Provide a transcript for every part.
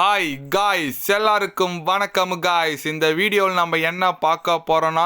Hi guys எல்லாருக்கும் வணக்கம் guys இந்த வீடியோவில் நம்ம என்ன பார்க்க போகிறோன்னா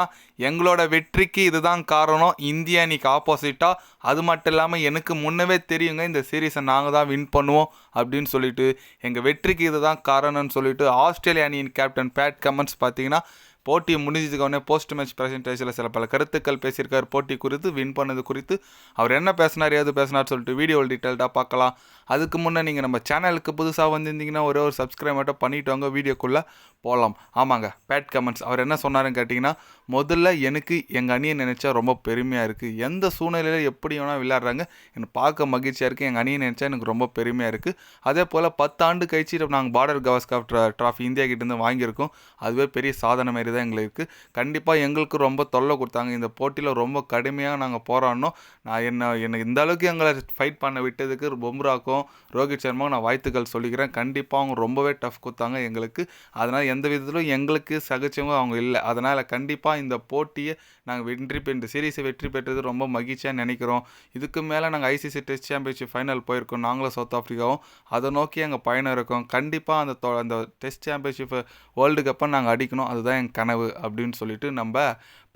எங்களோட வெற்றிக்கு இதுதான் காரணம். இந்திய அணிக்கு ஆப்போசிட்டாக அது மட்டும் இல்லாமல் எனக்கு முன்னவே தெரியுங்க இந்த சீரீஸை நாங்கள் தான் வின் பண்ணுவோம் அப்படின்னு சொல்லிட்டு. எங்கள் வெற்றிக்கு இதுதான் காரணம்னு சொல்லிட்டு ஆஸ்திரேலிய அணியின் கேப்டன் பேட் கமன்ஸ் பார்த்தீங்கன்னா போட்டி முடிஞ்சதுக்கு போஸ்ட் மேட்ச் ப்ரெசன்டேஷனில் சில பல கருத்துக்கள் பேசியிருக்காரு. போட்டி குறித்து வின் பண்ணது குறித்து. அவர் என்ன பேசினார் ஏது பேசினார் சொல்லிட்டு வீடியோவில் டீட்டெயில்டாக பார்க்கலாம். அதுக்கு முன்னே நீங்கள் நம்ம சேனலுக்கு புதுசாக வந்திருந்தீங்கன்னா ஒரே ஒரு சப்ஸ்கிரைப் மட்டும் பண்ணிட்டு வாங்க வீடியோக்குள்ளே போகலாம் ஆமாங்க பேட் கமெண்ட்ஸ் அவர் என்ன சொன்னாருன்னு கேட்டிங்கன்னா முதல்ல எனக்கு எங்கள் அணியை நினச்சா ரொம்ப பெருமையாக இருக்குது எந்த சூழ்நிலையில் எப்படி வேணால் விளையாடுறாங்க எனக்கு பார்க்க மகிழ்ச்சியாக இருக்குது எங்கள் அணியை நினச்சா எனக்கு ரொம்ப பெருமையாக இருக்குது அதே போல் பத்தாண்டு கழிச்சு நாங்கள் பார்டர் கவாஸ்கப் ட்ராஃபி இந்தியா கிட்டேருந்து வாங்கியிருக்கோம். அதுவே பெரிய சாதனை மாரி தான் எங்களுக்கு இருக்குது கண்டிப்பாக எங்களுக்கு ரொம்ப தொல்லை கொடுத்தாங்க. இந்த போட்டியில் ரொம்ப கடுமையாக நாங்கள் போராடினோம். நான் என்ன என்னை இந்த அளவுக்கு எங்களை ஃபைட் பண்ண விட்டதுக்கு பொம்ராக்கும் ரோஹித் சர்மாவும் நான் வாழ்த்துக்கள் சொல்லிக்கிறேன். கண்டிப்பாக அவங்க ரொம்பவே டஃப் கொடுத்தாங்க எங்களுக்கு. அதனால் எந்த விதத்திலும் எங்களுக்கு சகிச்சவங்க அவங்க இல்லை. அதனால் கண்டிப்பாக இந்த போட்டியை நாங்கள் வெற்றி இந்த சீரீஸை வெற்றி பெற்றது ரொம்ப மகிழ்ச்சியாக நினைக்கிறோம். இதுக்கு மேலே நாங்கள் ஐசிசி டெஸ்ட் சாம்பியன்ஷிப் ஃபைனல் போயிருக்கோம். நாங்களும் சவுத் ஆஃப்ரிக்காவும் அதை நோக்கி எங்கள் பயணம் இருக்கும். கண்டிப்பாக அந்த தொ- அந்த டெஸ்ட் சாம்பியன்ஷிப் வேர்ல்டு கப்பை நாங்கள் அடிக்கணும். அதுதான் என் கனவு அப்படின்னு சொல்லிட்டு நம்ம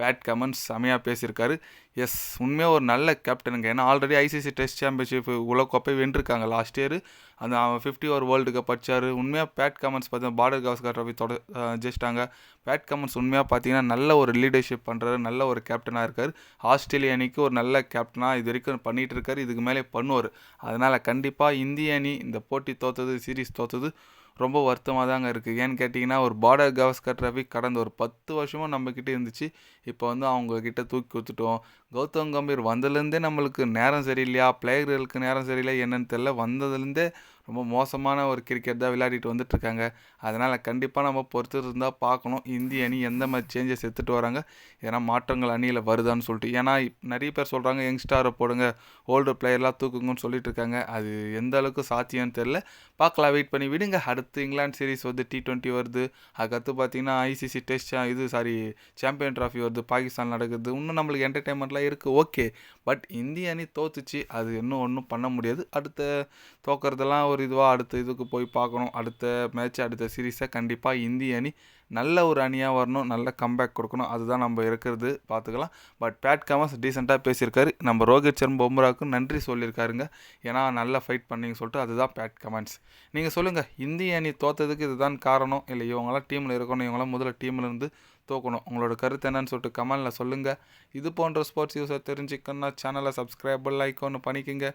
பேட் கமன்ஸ் செமையாக பேசியிருக்காரு. எஸ் உண்மையாக ஒரு நல்ல கேப்டனுங்க ஏன்னா ஆல்ரெடி ஐசிசி டெஸ்ட் சாம்பியன்ஷிப் உலகக்கோப்பை வென்றிருக்காங்க லாஸ்ட் இயர் அந்த அவன் ஃபிஃப்டி ஓவர் வேர்ல்டு கப் அடிச்சார். உண்மையாக பேட் கமன்ஸ் பார்த்தீங்கன்னா பார்டர் கவாஸ்கர் ட்ராஃபி தொட ஜெயிச்சிட்டாங்க. பேட் கமன்ஸ் உண்மையாக பார்த்தீங்கன்னா நல்ல ஒரு லீடர்ஷிப் பண்ணுறாரு நல்ல ஒரு கேப்டனாக இருக்கார். ஆஸ்திரேலிய அணிக்கு ஒரு நல்ல கேப்டனாக இது வரைக்கும் பண்ணிகிட்டு இருக்காரு. இதுக்கு மேலே பண்ணுவார். அதனால் கண்டிப்பாக இந்திய அணி இந்த போட்டி தோத்தது சீரீஸ் தோத்தது ரொம்ப வருத்தமாக தாங்க இருக்குது ஏன்னு கேட்டிங்கன்னா ஒரு பார்டர் கவாஸ்கர் ட்ராஃபி கடந்த ஒரு பத்து வருஷமாக நம்மக்கிட்ட இருந்துச்சு. இப்போ வந்து அவங்கக்கிட்ட தூக்கி கொடுத்துட்டோம். கௌதம் கம்பீர் வந்ததுலேருந்தே நம்மளுக்கு நேரம் சரியில்லையா? பிளேயர்களுக்கு நேரம் சரியில்லை என்னன்னு தெரியல. வந்ததுலேருந்தே ரொம்ப மோசமான ஒரு கிரிக்கெட் தான் விளையாடிட்டு வந்துட்டுருக்காங்க. அதனால் கண்டிப்பாக நம்ம பொறுத்து இருந்தால் பார்க்கணும். இந்திய அணி எந்த மாதிரி சேஞ்சஸ் எடுத்துகிட்டு வராங்க ஏன்னா மாற்றங்கள் அணியில் வருதான்னு சொல்லிட்டு. ஏன்னா நிறைய பேர் சொல்கிறாங்க யங்ஸ்டாரை போடுங்க ஓல்டு பிளேயர்லாம் தூக்குங்கன்னு சொல்லிட்டு இருக்காங்க. அது எந்த அளவுக்கு சாத்தியம்னு தெரில பார்க்கலாம் வெயிட் பண்ணி விடுங்க. அடுத்து இங்கிலாந்து சீரிஸ் வந்து டி டுவெண்ட்டி வருது. அதுக்கடுத்து பார்த்தீங்கன்னா ஐசிசி டெஸ்ட் இது சாரி சாம்பியன் ட்ராஃபி வருது. பாகிஸ்தான் நடக்குது. இன்னும் நம்மளுக்கு என்டர்டைன்மெண்ட்லாம் இருக்குது ஓகே பட் இந்திய அணி தோத்துச்சு. அது இன்னும் ஒன்றும் பண்ண முடியாது. அடுத்த தோக்கிறதெல்லாம் ஒரு இதுவாக அடுத்த இதுக்கு போய் பார்க்கணும். அடுத்த மேட்ச் அடுத்த சீரீஸை கண்டிப்பாக இந்திய அணி நல்ல ஒரு அணியாக வரணும். நல்ல கம்பேக் கொடுக்கணும். அதுதான் நம்ம இருக்கிறது. பார்த்துக்கலாம். பட் பேட் கமஸ் டீசெண்டாக பேசியிருக்காரு. நம்ம ரோஹித் சர்மா பொம்ராவுக்கு நன்றி சொல்லியிருக்காருங்க. ஏன்னா நல்லா ஃபைட் பண்ணீங்க சொல்லிட்டு அதுதான் பேட் கமெண்ட்ஸ் நீங்கள் சொல்லுங்கள் இந்திய அணி தோத்ததுக்கு இதுதான் காரணம்? இல்லை இவங்களாம் டீமில் இருக்கணும். இவங்களாம் முதல்ல டீமில் இருந்து தோக்கணும். உங்களோட கருத்து என்னன்னு சொல்லிட்டு கமெண்டில் சொல்லுங்கள் இது போன்ற ஸ்போர்ட்ஸ் யூஸை தெரிஞ்சுக்கணும்னா சேனலை சப்ஸ்கிரைப் லைக் ஒன்று பண்ணிக்கோங்க